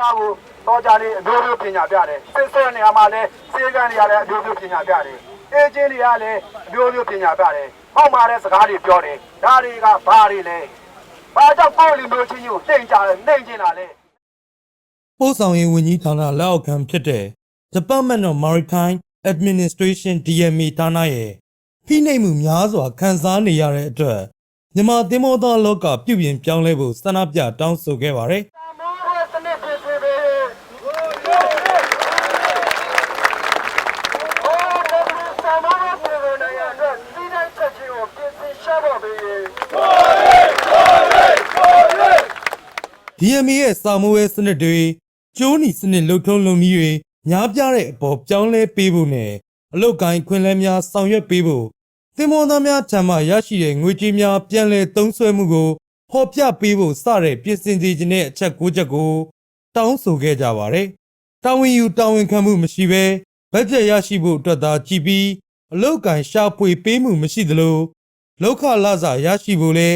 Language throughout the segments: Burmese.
သားကိုတော့ကြလေးအမျိုးမျိုးပညာပြတယ်စစ်စစ်နေရာမှာလည်းစေကန်းနေရာလည်းအမျိုးမျိုးပညာပြတယ်အေဂျင့်တွေကလည်းအမျိုးမျိုးပညာပြတယ်ဟောက်မာတဲ့စကားတွေပြောတယ်ဒါတွေကဘာတွေလဲဘာကြောင့်ကိုယ်လူမျိုးချင်းကိုတိမ်ကြတယ်နှိမ်ကျင်တာလဲပို့ဆောင်ရေးဝန်ကြီးဌာနလက်အောက်ခံဖြစ်တဲ့ Department of Maritime Administration DMA ဌာနရဲ့ဖိနှိပ်မှုများစွာခံစားနေရတဲ့အတွက်မြန်မာသင်္ဘောသားလောကပြုပြင်ပြောင်းလဲဖို့ဆန္ဒပြတောင်းဆိုခဲ့ပါတယ် တမိုးရဲ့စနစ်ဖြစ်စေပဲဟောတော်ဘုရားဆာမောရဲ့ပြည်တော်နိုင်ငံအတွက်စီးတိုင်းချက်ချင်းကိုပြင်ဆင်ရှာဖို့ပဲ DMA ရဲ့စာမိုးရဲ့စနစ်တွေကျိုးနီစနစ်လှုပ်ထုံးလုံနည်းတွေများပြားတဲ့အပေါ်ပြောင်းလဲပေးဖို့နဲ့အလုတ်ကိုင်းခွင်လဲများဆောင်ရွက်ပေးဖို့သင်္ဘောသားများထံမှရရှိတဲ့ငွေကြေးများပြန်လည်သုံးစွဲမှုကိုဖော်ပြပေးဖို့စတဲ့ပြင်ဆင်စီခြင်းတဲ့အချက်၉ချက်ကိုတောင်းဆိုခဲ့ကြပါတယ်။တာဝန်ယူတာဝန်ခံမှုမရှိဘဲဘတ်ဂျက်ရရှိဖို့အတွက်သာကြည်ပြီးအလုတ်ကိုင်းရှာဖွေပေးမှုမရှိသလိုလောက်ခလစာရရှိဖို့လဲ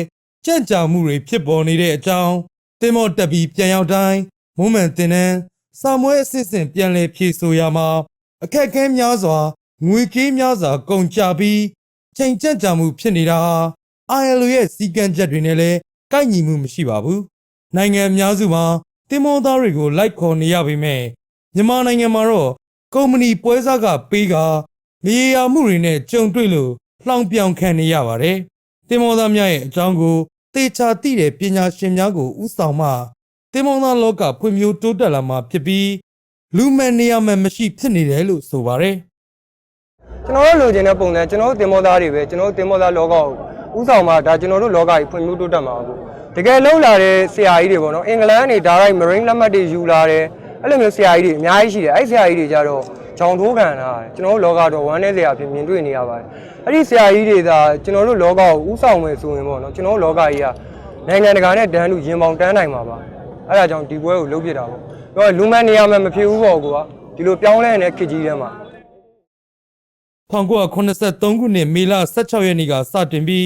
ကြံ့ကြာမှုတွေဖြစ်ပေါ်နေတဲ့အကြောင်း တင်မော့တက်ပြီးပြန်ရောက်တိုင်းမုံမှန်တင်နန်းစာမွဲအစစ်စင်ပြန်လည်ဖြေဆိုရမှာအခက်အခဲများစွာငွေကြေးများစွာကုန်ကျပြီးချိန်ကျက်ကြမှုဖြစ်နေတာဟာ ILO ရဲ့စီကံချက်တွေနဲ့လည်းကိုက်ညီမှုမရှိပါဘူးနိုင်ငံအများစုမှာတင်မောသားတွေကိုလိုက်ခေါ်နေရပေမဲ့မြန်မာနိုင်ငံမှာတော့ကုမ္ပဏီပွဲစားကပေးကမရေရာမှုတွေနဲ့ကြုံတွေ့လို့လှောင်ပြောင်ခံနေရပါတယ်တင်မောသားများရဲ့အကြောင်းကို တေချာသိတဲ့ပညာရှင်များကိုဥဆောင်မှတင်မောင်းသားလောကဖွံ့ဖြိုးတိုးတက်လာမှာဖြစ်ပြီးလူမှန်နေရာမှန်မရှိဖြစ်နေတယ်လို့ဆိုပါတယ်ကျွန်တော်တို့လိုချင်တဲ့ပုံစံကျွန်တော်တို့တင်မောသားတွေပဲကျွန်တော်တို့တင်မောသားလောကကိုဥဆောင်မှာဒါကျွန်တော်တို့လောကကြီးဖွံ့ဖြိုးတိုးတက်မှာပေါ့တကယ်လုံးလာတဲ့ဆရာကြီးတွေပေါ့နော်အင်္ဂလန်ကနေဒါရိုက်မရင်းလက်မှတ်တွေယူလာတယ်အဲ့လိုမျိုးဆရာကြီးတွေအများကြီးရှိတယ်အဲ့ဆရာကြီးတွေကြတော့ ဂျောင်ထိုးခံလာတယ်ကျွန်တော်တို့လောကတော့ဝမ်းနဲ့ဆရာဖြစ်မြင်တွေ့နေရပါတယ်အဲ့ဒီဆရာကြီးတွေသာကျွန်တော်တို့လောကကိုဥဆောင်မယ်ဆိုရင်ပေါ့နော်ကျွန်တော်တို့လောကကြီးကနိုင်ငံတကာနဲ့တန်းတူရင်ပေါင်တန်းနိုင်မှာပါအဲ့ဒါကြောင့်ဒီပွဲကိုလုပ်ပြတာပေါ့တော့လူမှန်နေရာမှမဖြစ်ဘူးပေါ့ကွာဒီလိုပြောင်းလဲနေတဲ့ခေတ်ကြီးထဲမှာ1983ခုနှစ်မေလ16ရက်နေ့ကစတင်ပြီး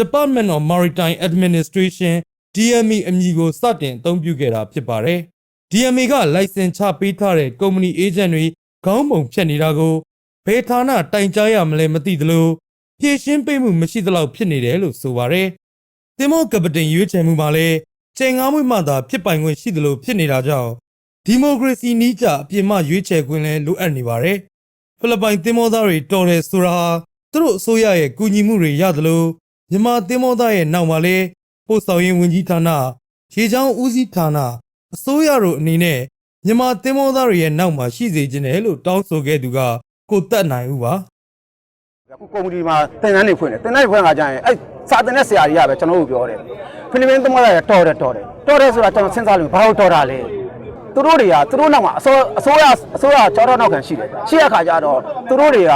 Department of Maritime Administration DME အမည်ကိုစတင်အသုံးပြုခဲ့တာဖြစ်ပါတယ် DMA ကလိုင်စင်ချပေးထားတဲ့ကုမ္ပဏီအေဂျင့်တွေ ခေါင်းပုံဖြတ်နေတာကိုဘယ်ဌာနတိုင်ကြားရမလဲမသိသလိုဖြည့်ရှင်းပေးမှုမရှိသလောက်ဖြစ်နေတယ်လို့ဆိုပါတယ်။တင်မောကပတိန်ရွေးချယ်မှုမှာလည်းချိန်ငါးမွေးမှသာဖြစ်ပိုင်ခွင့်ရှိသလိုဖြစ်နေတာကြောင့်ဒီမိုကရေစီနည်းကျအပြစ်မှရွေးချယ်ခွင့်လည်းလိုအပ်နေပါတယ်။ဖိလစ်ပိုင်တင်မောသားတွေတော်တယ်ဆိုတာဟာသူတို့အစိုးရရဲ့ကူညီမှုတွေရသလိုမြန်မာတင်မောသားရဲ့နောက်မှာလည်းပို့ဆောင်ရေးဝန်ကြီးဌာနရေချောင်းဦးစီးဌာနအစိုးရတို့အနေနဲ့ မြန်မာတင်မောသားတွေရဲ့နောက်မှာရှိစေခြင်းတယ်လို့တောင်းဆိုခဲ့သူကကိုတက်နိုင်ဦးပါအခုကုမ္ပဏီမှာသင်တန်းတွေဖွင့်တယ်သင်တန်းတွေဖွင့်ခါကျရင်အဲ့စာသင်တဲ့ဆရာကြီးကပဲကျွန်တော်တို့ပြောတယ်ဖိလစ်ပင်းသမားတွေကတော်တယ်တော်တယ်တော်တယ်ဆိုတာကျွန်တော်စဉ်းစားလို့ဘာလို့တော်တာလဲသူတို့တွေကသူတို့နောက်မှာအစိုးအစိုးရအစိုးရကြောတော့နောက်ခံရှိတယ်ရှိရခါကျတော့သူတို့တွေက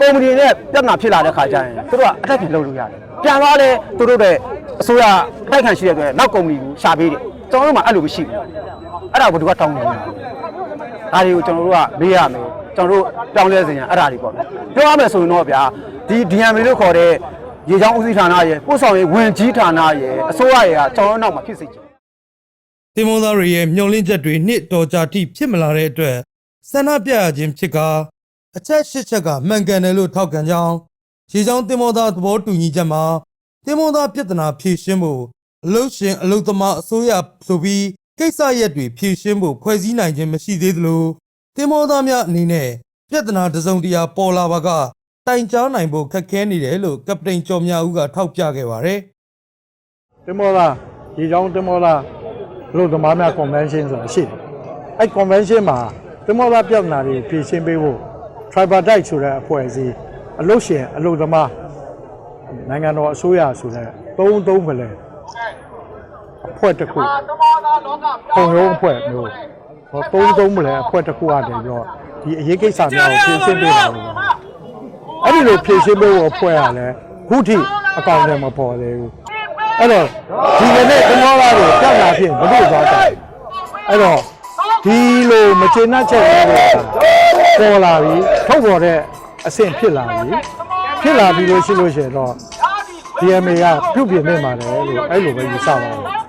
ကုမ္ပဏီနဲ့ပြဿနာဖြစ်လာတဲ့ခါကျရင်သူတို့ကအတက်ပြန်လုပ်လို့ရတယ်ပြန်သွားလဲသူတို့ရဲ့အစိုးရအတိုက်ခံရှိတဲ့အတွက်နောက်ကုမ္ပဏီကိုရှာပေးတယ်ကျွန်တော်တို့မှအဲ့လိုမရှိဘူး အဲ့ဒါကိုဘယ်သူကတောင်းနေလဲဒါတွေကိုကျွန်တော်တို့ကမေးရမယ်ကျွန်တော်တို့တောင်းလဲစင်ရအဲ့ဒါတွေပေါ့ပြောရမယ်ဆိုရင်တော့ဗျာဒီ DMA လို့ခေါ်တဲ့ရေချောင်းဦးစီးဌာနရဲ့ပို့ဆောင်ရေးဝင်ကြီးဌာနရဲ့အစိုးရရဲ့ကကျွန်တော်တို့နောက်မှာဖြစ်စေချင်တင်မောသားတွေရဲ့မျှော်လင့်ချက်တွေနှစ်တော်ကြာထိဖြစ်မလာတဲ့အတွက်ဆန္ဒပြရခြင်းဖြစ်ကာအချက်ရှစ်ချက်ကမှန်ကန်တယ်လို့ထောက်ခံကြောင်းရေချောင်းတင်မောသားသဘောတူညီချက်မှာတင်မောသားပြဿနာဖြေရှင်းဖို့အလုတ်ရှင်အလုတ်သမားအစိုးရဆိုပြီး ကိစ္စရက်တွေဖြေရှင်းဖို့ဖွဲ့စည်းနိုင်ခြင်းမရှိသေးသလိုတင်မောသားများအနေနဲ့ပြဿနာတစ်စုံတရာပေါ်လာပါကတိုင်ကြားနိုင်ဖို့ခက်ခဲနေတယ်လို့ကပတိန်ကျော်မြဦးကထောက်ပြခဲ့ပါတယ်တင်မောလာရေချောင်းတင်မောလာလို့သမားများ convention ဆိုတာရှိတယ်။အဲ့ convention မှာတင်မောလာပြဿနာတွေဖြေရှင်းပေးဖို့ tripartite ဆိုတဲ့အဖွဲ့အစည်းအလို့ရှင်အလို့သမားနိုင်ငံတော်အစိုးရဆိုတဲ့သုံးသုံးပလဲ အဖွဲ့တစ်ခုပုံရုံးအဖွဲ့မျိုးဟောသုံးသုံးပလဲအဖွဲ့တစ်ခုကနေပြီးတော့ဒီအရေးကိစ္စများကိုဖြေရှင်းပေးတာလို့အဲ့ဒီလိုဖြေရှင်းပေးဖို့အဖွဲ့ကလည်းခုထိအကောင့်ထဲမပေါ်သေးဘူးအဲ့တော့ဒီကနေ့ကျွန်တော်တို့ကြောက်လာဖြစ်ဘလို့သွားတယ်အဲ့တော့ဒီလိုမကျေနပ်ချက်တွေပေါ်လာပြီထုတ်ပေါ်တဲ့အဆင့်ဖြစ်လာပြီဖြစ်လာပြီလို့ရှိလို့ရှိရင်တော့ DMA ကပြုတ်ပြင်နေမှာတယ်လို့အဲ့လိုပဲယူဆပါတယ်